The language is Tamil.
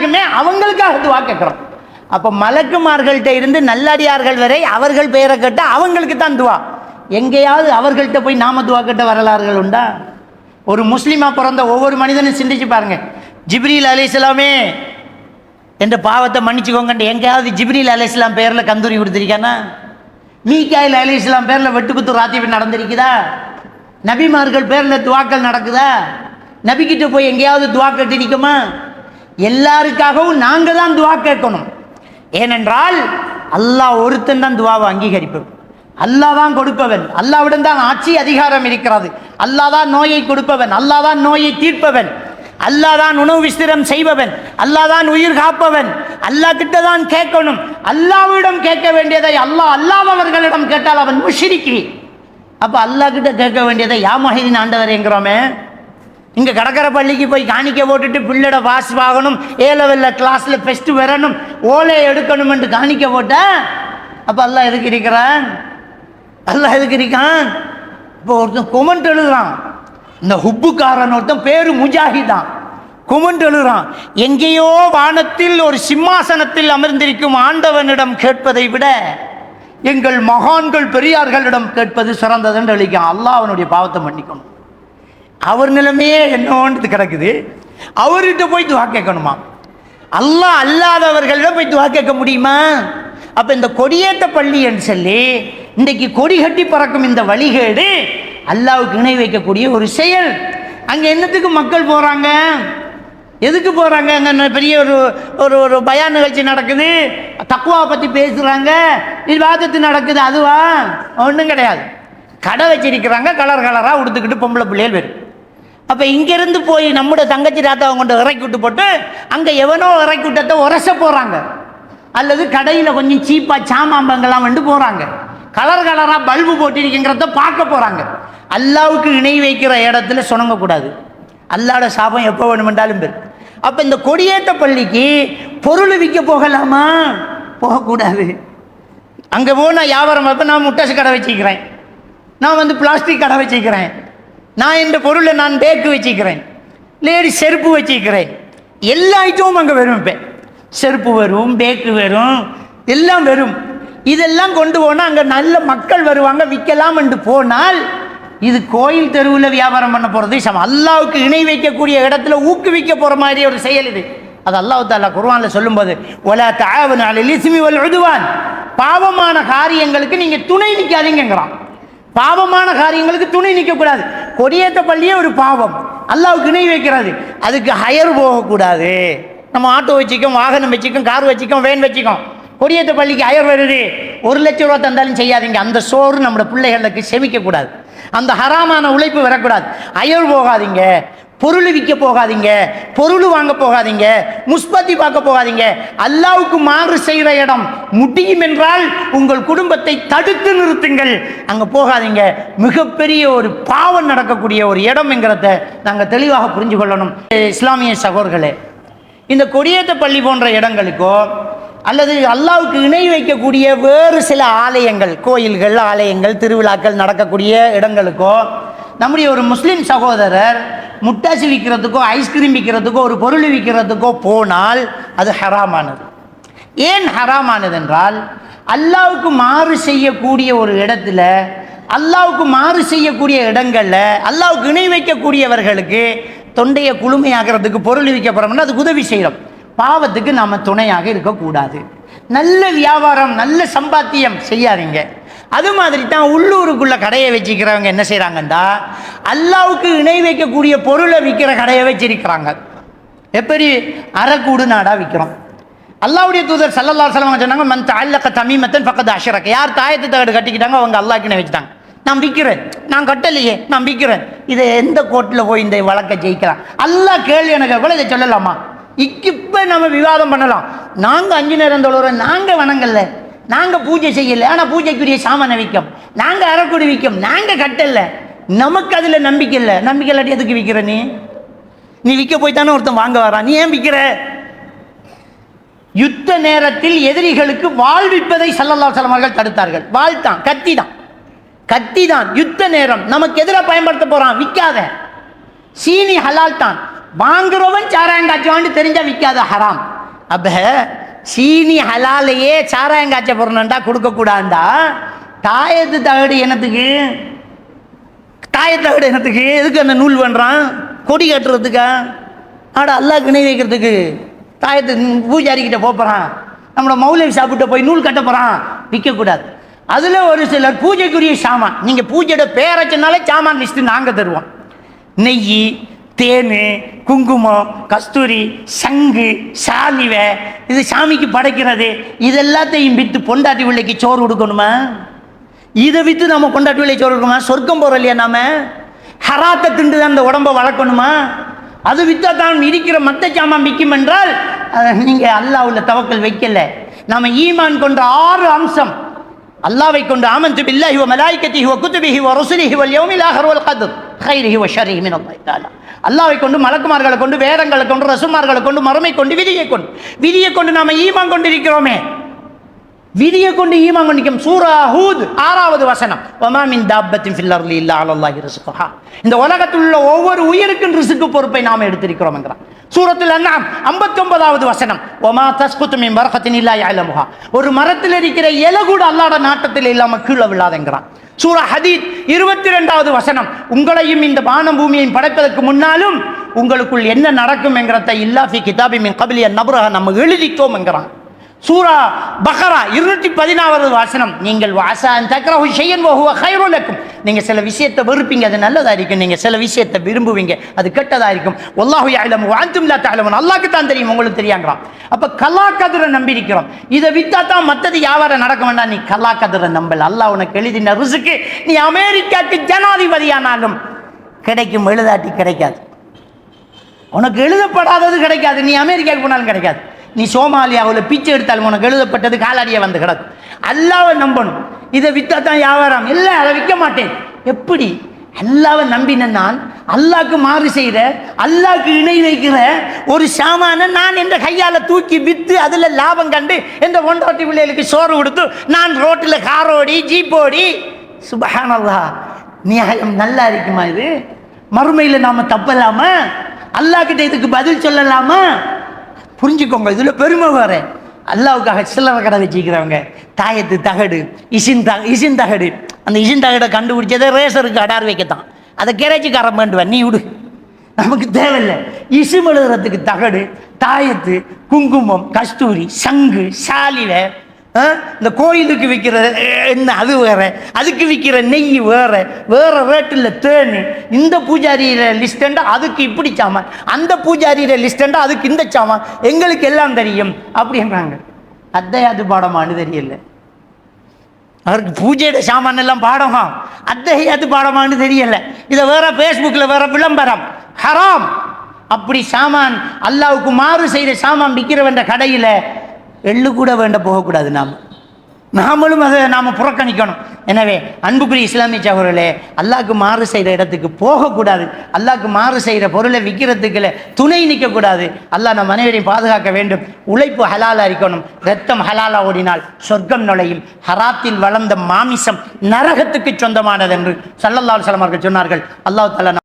எல்லாருக்குமே அவங்களுக்காக துவா கேட்குறோம். அப்போ மலக்குமார்கள்ட்ட இருந்து நல்லடியார்கள் வரை அவர்கள் பெயரை கட்ட அவங்களுக்கு தான் துவா. எங்கேயாவது அவர்கள்ட்ட போய் நாம துவா கேட்ட வரலாறுகள் உண்டா? ஒரு முஸ்லீமாக பிறந்த ஒவ்வொரு மனிதனும் சிந்திச்சு பாருங்க. ஜிப்ரீல் அலிஸ்லாமே என்ற பாவத்தை மன்னிச்சுக்கோங்கன்ட்டு எங்கேயாவது ஜிப்ரீல் அலிஸ்லாம் பேரில் கந்தூரி கொடுத்துருக்கானா? மீகாயில் அலிஸ்லாம் பேரில் வெட்டுக்குத்து ராத்திரி நடந்திருக்குதா? நபிமார்கள் பேரில் துவாக்கள் நடக்குதா? நபிக்கிட்ட போய் எங்கேயாவது துவா கேட்டிருக்கோமா எல்லாருக்காகவும் நாங்கள் தான் துவா கேட்கணும். ஏனென்றால் அல்லாஹ் ஒருத்தன் தான் துவாவை அங்கீகரிப்பவன். அல்லாஹ் தான் கொடுப்பவன். அல்லாவிடம் தான் ஆட்சி அதிகாரம் இருக்கிறது. அல்லாஹ் தான் நோயை கொடுப்பவன். அல்லாஹ் தான் நோயை தீர்ப்பவன். அல்லாஹ் தான் உணவு விஸ்திரம் செய்பவன். அல்லாஹ் தான் உயிர் காப்பவன். அல்லாஹ் கிட்ட தான் கேட்கணும். அல்லாவிடம் கேட்க வேண்டியதை அல்லாஹ் அல்லாதவர்களிடம் கேட்டால் அவன் முஷிரிக்கி. அப்போ அல்லாஹ் கிட்ட கேட்க வேண்டியதை யா ஆண்டவர் என்கிறோமே. இங்கே கடற்கரை பள்ளிக்கு போய் காணிக்க போட்டுட்டு பிள்ளட பாஸ் வாங்கணும் ஏ லெவலில் கிளாஸில் ஃபெஸ்ட் வரணும் ஓலை எடுக்கணும்னு காணிக்க போட்ட? அப்போ எல்லாம் எதுக்கு இருக்கிறான்? எல்லாம் எதுக்கு இருக்கான்? இப்போ ஒருத்தன் கொமெண்ட் எழுதுறான். இந்த ஹுப்புக்காரன் ஒருத்தன் பேரு முஜாஹிதான் கொமெண்ட் எழுதுறான். எங்கேயோ வானத்தில் ஒரு சிம்மாசனத்தில் அமர்ந்திருக்கும் ஆண்டவனிடம் கேட்பதை விட எங்கள் மகான்கள் பெரியார்களிடம் கேட்பது சிறந்ததுன்னு அழிக்கான் அல்லாஹ் அவனுடைய பாவத்தை மன்னிக்கணும். அவர் நிலைமையே என்னோன்றது கிடக்குது. அவர்கிட்ட போய் துவா கேட்கணுமா? அல்லாஹ் அல்லாதவர்களிடம் போய் துவா கேட்க முடியுமா? அப்போ இந்த கொடியேற்ற பள்ளி என்று சொல்லி இன்றைக்கு கொடி கட்டி பறக்கும் இந்த வழிகேடு அல்லாவுக்கு இணை வைக்கக்கூடிய ஒரு செயல். அங்கே என்னத்துக்கு மக்கள் போகிறாங்க எதுக்கு போகிறாங்க அங்கே பெரிய ஒரு ஒரு ஒரு பயான் நிகழ்ச்சி நடக்குது. தக்குவா பற்றி பேசுகிறாங்க விவாதத்து நடக்குது. அதுவா? ஒன்றும் கிடையாது. கடை வச்சிருக்கிறாங்க. கலர் கலராக உடுத்துக்கிட்டு பொம்பளை பிள்ளைகள் வரும் அப்ப இங்கிருந்து போய் நம்முடைய தங்கச்சி தாத்தாவை கொண்டு இறக்கி விட்டு போட்டு அங்க எவனோ இறக்கி விட்டத்தை உரச போறாங்க. அல்லது கடையில் கொஞ்சம் சீப்பா சாமாம்பங்கள்லாம் வந்து போறாங்க. கலர் கலரா பல்பு போட்டிருக்குங்கிறத பார்க்க போறாங்க. அல்லாவுக்கு இணை வைக்கிற இடத்துல சுணங்கக்கூடாது. அல்லாட சாபம் எப்போ வேணுமென்றாலும் பெரு. அப்ப இந்த கொடியேற்ற பள்ளிக்கு பொருள் விற்க போகலாமா? போகக்கூடாது. அங்கே போனால் வியாபாரம் வைப்பேன் நான் முட்டாசு கடை வச்சுக்கிறேன். நான் வந்து பிளாஸ்டிக் கடை வச்சுக்கிறேன். நான் இந்த பொருளை நான் பேக்கு வச்சுக்கிறேன். லேடி செருப்பு வச்சுக்கிறேன். எல்லா ஐட்டமும் அங்கே வரும் இப்போ. செருப்பு வரும் பேக்கு வரும் எல்லாம் வரும். இதெல்லாம் கொண்டு போனால் அங்கே நல்ல மக்கள் வருவாங்க விற்கலாம் என்று போனால் இது கோயில் தெருவில் வியாபாரம் பண்ண போகிறது சம அல்லாவுக்கு இணை வைக்கக்கூடிய இடத்துல ஊக்குவிக்க போகிற மாதிரி ஒரு செயல் இது. அது அல்லாஹ் தாலா குர்வானில் சொல்லும்போது ஒலா தாவன் அலில் இஸ்மி வல் உதுவான். பாவமான காரியங்களுக்கு நீங்கள் துணை நிற்காதீங்கிறான் பாவமான காரியங்களுக்கு துணை நிற்கக்கூடாது கொடியேற்ற பள்ளியே ஒரு பாவம். அல்லாவுக்கு இணை வைக்கிறாரு. அதுக்கு ஹயர் போகக்கூடாது. நம்ம ஆட்டோ வச்சுக்கோம் வாகனம் வச்சுக்கோம் கார் வச்சுக்கோம் வேன் வச்சுக்கோம். கொடியேற்ற பள்ளிக்கு அயர் வருது. ஒரு லட்சம் ரூபா தந்தாலும் செய்யாதீங்க. அந்த சோறு நம்மளோட பிள்ளைகளுக்கு செமிக்கக்கூடாது. அந்த ஹராமான உழைப்பு வரக்கூடாது. அயர் போகாதீங்க. பொருள் விற்க போகாதீங்க பொருள் வாங்க போகாதீங்க முஸ்பத்தி பார்க்க போகாதீங்க. அல்லாவுக்கு மாறு செய்கிற இடம் முடியும் என்றால் உங்கள் குடும்பத்தை தடுத்து நிறுத்துங்கள். அங்கே போகாதீங்க. மிகப்பெரிய ஒரு பாவம் நடக்கக்கூடிய ஒரு இடம்ங்கிறத நாங்கள் தெளிவாக புரிஞ்சு கொள்ளணும். இஸ்லாமிய சகோர்களே இந்த கொடியேற்ற பள்ளி போன்ற இடங்களுக்கோ அல்லது அல்லாவுக்கு இணை வைக்கக்கூடிய வேறு சில ஆலயங்கள் கோயில்கள் ஆலயங்கள் திருவிழாக்கள் நடக்கக்கூடிய இடங்களுக்கோ நம்முடைய ஒரு முஸ்லீம் சகோதரர் முட்டாசி விற்கிறதுக்கோ ஐஸ்கிரீம் விற்கிறதுக்கோ ஒரு பொருள் விற்கிறதுக்கோ போனால் அது ஹராமானது. ஏன் ஹராமானது என்றால் அல்லாவுக்கு மாறு செய்யக்கூடிய ஒரு இடத்துல அல்லாவுக்கு மாறு செய்யக்கூடிய இடங்களில் அல்லாவுக்கு இணை வைக்கக்கூடியவர்களுக்கு தொண்டையை குளுமையாகிறதுக்கு பொருள் விற்க போறோம்னா அதுக்கு உதவி செய்கிறோம் பாவத்துக்கு நாம் துணையாக இருக்கக்கூடாது. நல்ல வியாபாரம் நல்ல சம்பாத்தியம் செய்யாதீங்க. அது மாதிரி தான் உள்ளூருக்குள்ளே கடையை வச்சுக்கிறவங்க என்ன செய்கிறாங்கண்டா அல்லாவுக்கு இணை வைக்கக்கூடிய பொருளை விற்கிற கடையை வச்சிருக்கிறாங்க. எப்படி? அறக்கூடு நாடாக விற்கிறோம் அல்லாவுடைய தூதர் சல்லல்லா சலம் சொன்னாங்க மன் அல்லக்க தமிமத்தன் பக்கத்து அஷரக்க யார் தாயத்து தகடு கட்டிக்கிட்டாங்க அவங்க அல்லாஹ்க்கு வச்சுட்டாங்க. நான் விற்கிறேன் நான் கட்டலையே. நான் விற்கிறேன் இதை எந்த கோர்ட்டில் போய் இந்த வழக்கை ஜெயிக்கலாம்? அல்லாஹ் கேள்வி எனக்கு கூட இதை சொல்லலாமா? இப்போ நம்ம விவாதம் பண்ணலாம். நாங்கள் அஞ்சு நேரம் தொழுறோம். நாங்கள் வணங்கல. நாங்கள் பூஜை செய்யல ஆனால் பூஜைக்குரிய சாமானை விற்கும். நாங்கள் அறக்குடி விற்கும். நாங்கள் கட்டல. நமக்கு அதில் நம்பிக்கை இல்லை. நம்பிக்கை இல்லாட்டி எதுக்கு விற்கிற நீ? நீ விற்க போய் தானே ஒருத்தன் வாங்க வரான் நீ ஏன் விற்கிற யுத்த நேரத்தில் எதிரிகளுக்கு வாழ்விப்பதை சல்லல்லா சலமார்கள் தடுத்தார்கள். வாழ்த்தான் கத்தி தான் கத்தி தான் யுத்த நேரம். நமக்கு எதிராக பயன்படுத்த போகிறான் விற்காத சீனி ஹலால் தான். வாங்குறவன் சாராயம் காய்ச்சுவான்னு தெரிஞ்சால் விற்காத ஹராம். அப்போ சீனி ஹலாலையே சாராயம் காய்ச்ச போறணும்டா கொடுக்க தாயத்து தகடு என்னத்துக்கு? தாயத்தகடு என்னத்துக்கு? எதுக்கு அந்த நூல் பண்ணுறான் கொடி கட்டுறதுக்கா? ஆட அல்லாஹ் இணை வைக்கிறதுக்கு. தாயத்து பூஜாரிக்கிட்ட போகிறான் நம்மளோட மௌலவி சாப்பிட்டு போய் நூல் கட்ட போகிறான் விற்கக்கூடாது அதில் ஒரு சிலர் பூஜைக்குரிய சாமான். நீங்கள் பூஜையோட பேரச்சனாலே சாமான் லிஸ்ட்டு நாங்கள் தருவோம். நெய் தேன் குங்குமம் கஸ்தூரி சங்கு சாலிவை இது சாமிக்கு படைக்கிறது. இதெல்லாத்தையும் விற்று பொண்டாட்டி பிள்ளைக்கு சோறு கொடுக்கணுமா? இதை விற்று நம்ம கொண்டாட்டி சோறு கொடுக்கணுமா? சொர்க்கம் போகிறோம் இல்லையா நாம? ஹராத்தை திண்டு தான் அந்த உடம்பை வளர்க்கணுமா? அது விற்றா தான் இருக்கிற மத்த சாமான் விற்கும் என்றால் நீங்கள் நீங்கள் உள்ள தவக்கல் வைக்கல. நம்ம ஈமான் கொண்ட ஆறு அம்சம். அல்லாவை கொண்டு ஆமந்து பில்லாஹி வ மலாயிகத்திஹி வ குதுபிஹி வ ருசுலிஹி வல் யௌமில் ஆஹிர் கதர். ஹைரிஹி வ மின் அல்லாஹ் அல்லாவை கொண்டு மலக்குமார்களை கொண்டு வேதங்களை கொண்டு ரசுமார்களை கொண்டு மறுமை கொண்டு விதியை கொண்டு விதியை கொண்டு நாம ஈமான் கொண்டிருக்கிறோமே விதியை கொண்டு ஈமான் கொண்டிருக்கும் சூரா ஹூத் ஆறாவது வசனம் வமா மின் தாப்பத்தின் ஃபில்லர்லி இல்லா அல்லாஹி ரிஸ்குஹா இந்த உலகத்தில் உள்ள ஒவ்வொரு உயிருக்கும் ரிசுக்கு பொறுப்பை நாம் எடுத்திருக்கிறோம் என்கிறான் சூரத்தில் அண்ணாம் ஐம்பத்தொன்பதாவது வசனம். ஒமா தஸ்குத்துமின் மின் இல்லா யாலமுகா ஒரு மரத்தில் இருக்கிற இலை கூட அல்லாட நாட்டத்தில் இல்லாமல் கீழே விழாதெங்கிறான் சூரா ஹதீத் இருபத்தி ரெண்டாவது வசனம். உங்களையும் இந்த வானம் பூமியையும் படைப்பதற்கு முன்னாலும் உங்களுக்குள் என்ன நடக்கும் என்கிறத இல்லாஃபி கிதாபி மின் கபிலிய நபுரக நம்ம எழுதிட்டோம் என்கிறான். சூரா பஹரா இருநூற்றி பதினாவது வாசனம். நீங்கள் வாசான் தக்கரஹு ஷையன் வஹுவ ஹைரோலக்கும் நீங்கள் சில விஷயத்தை வெறுப்பீங்க அது நல்லதாக இருக்கும். நீங்கள் சில விஷயத்தை விரும்புவீங்க அது கெட்டதாக இருக்கும். ஒல்லாஹு யாலம் வாந்தும் லா தஅலமுன். தான் தெரியும் உங்களுக்கு தெரியாங்கிறான் அப்போ கலா கதிரை நம்பி இருக்கிறோம் இதை வித்தா தான் மற்றது வியாபாரம் நடக்க வேண்டாம். நீ கலா கதிரை நம்பல. அல்லாஹ் உனக்கு எழுதின ருசுக்கு நீ அமெரிக்காக்கு ஜனாதிபதியானாலும் கிடைக்கும் எழுதாட்டி கிடைக்காது. உனக்கு எழுதப்படாதது கிடைக்காது. நீ அமெரிக்காவுக்கு போனாலும் கிடைக்காது. நீ சோமாலியாவில் பிச்சை எடுத்தாலும் உனக்கு எழுதப்பட்டது காலாடியே வந்து கிடக்கும் அல்லாவை நம்பணும். இதை விற்றா தான் வியாபாரம். இல்லை அதை விற்க மாட்டேன். எப்படி? அல்லாவை நம்பின நான் அல்லாக்கு மாறு செய்கிற அல்லாக்கு இணை வைக்கிற ஒரு சாமான நான் என்ற கையால் தூக்கி விற்று அதில் லாபம் கண்டு எந்த ஒன்றாட்டி பிள்ளைகளுக்கு சோறு கொடுத்து நான் ரோட்டில் காரோடி ஜீப்போடி சுபஹானல்லா. நியாயம் நல்லா இருக்குமா இது? மறுமையில் நாம் தப்பலாமா? அல்லாக்கிட்ட இதுக்கு பதில் சொல்லலாமா? புரிஞ்சுக்கோங்க இதில் பெருமை வேறு. அல்லாவுக்காக சில்லறை கடை வச்சுக்கிறவங்க தாயத்து தகடு இசின் த இசின் தகடு. அந்த இசின் தகடை கண்டுபிடிச்சதை ரேசருக்கு அடார் வைக்கத்தான். அதை கேரேஜிக்காரன் வேண்டுவன் நீ விடு. நமக்கு தேவையில்லை. இசும் எழுதுறதுக்கு தகடு தாயத்து குங்குமம் கஸ்தூரி சங்கு சாலிவை இந்த கோயிலுக்கு விற்கிற என்ன அது வேற. அதுக்கு விற்கிற நெய் வேற. வேற ரேட்டில் தேன். இந்த பூஜாரியில லிஸ்டண்டா அதுக்கு இப்படி சாமான். அந்த பூஜாரியில லிஸ்டண்டா அதுக்கு இந்த சாமான். எங்களுக்கு எல்லாம் தெரியும். அப்படின்றாங்க. அத்தை அது பாடமானு தெரியல அவருக்கு பூஜையோட சாமான் எல்லாம் பாடமா அது பாடமான்னு தெரியல இதை வேற ஃபேஸ்புக்கில் வேற விளம்பரம். ஹராம். அப்படி சாமான் அல்லாவுக்கு மாறு செய்த சாமான் விற்கிறவன் கடையில் எள்ளு கூட வேண்ட போகக்கூடாது நாம். நாமளும் அதை நாம் புறக்கணிக்கணும். எனவே அன்புக்குரிய இஸ்லாமிய சகோதரர்களே அல்லாக்கு மாறு செய்கிற இடத்துக்கு போகக்கூடாது. அல்லாக்கு மாறு செய்கிற பொருளை விற்கிறதுக்குல துணை நிற்கக்கூடாது. அல்லாஹ் நம் அனைவரையும் பாதுகாக்க வேண்டும். உழைப்பு ஹலாலாக இருக்கணும். ரத்தம் ஹலாலாக ஓடினால் சொர்க்கம் நுழையும். ஹராத்தில் வளர்ந்த மாமிசம் நரகத்துக்கு சொந்தமானது என்று சல்லல்லாஹு சலமார்கள் சொன்னார்கள். அல்லாஹ் தஆலா